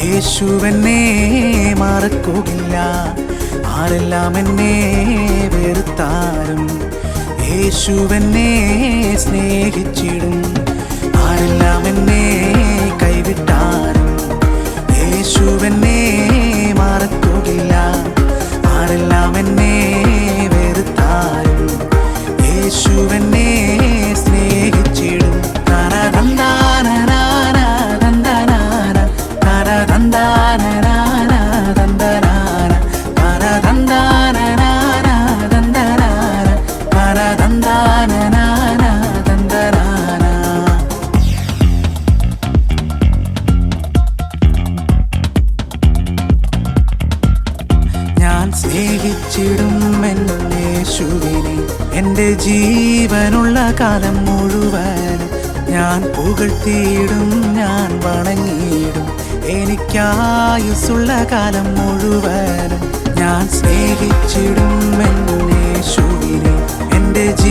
യേശുവെന്നെ മറക്കുകയില്ല ആരെല്ലാം എന്നെ വെറുത്താലും യേശുവെന്നെ സ്നേഹിച്ചിടും. ആരെല്ലാം എന്നെ കൈവിട്ടാലും യേശുവെന്നെ മറക്കുകയില്ല ആരെല്ലാം എന്നെ വെറുത്താലും യേശുവെന്നെ സ്നേഹിച്ചിടും എന്നേശുവിനെ എന്റെ ജീവനുള്ള കാലം മുഴുവൻ ഞാൻ പുകഴ്ത്തിയിടും ഞാൻ വണങ്ങിയിടും. എനിക്കായുസുള്ള കാലം മുഴുവനും ഞാൻ സ്നേഹിച്ചിടും എന്നേശുവിനെ എന്റെ മുഴുവനും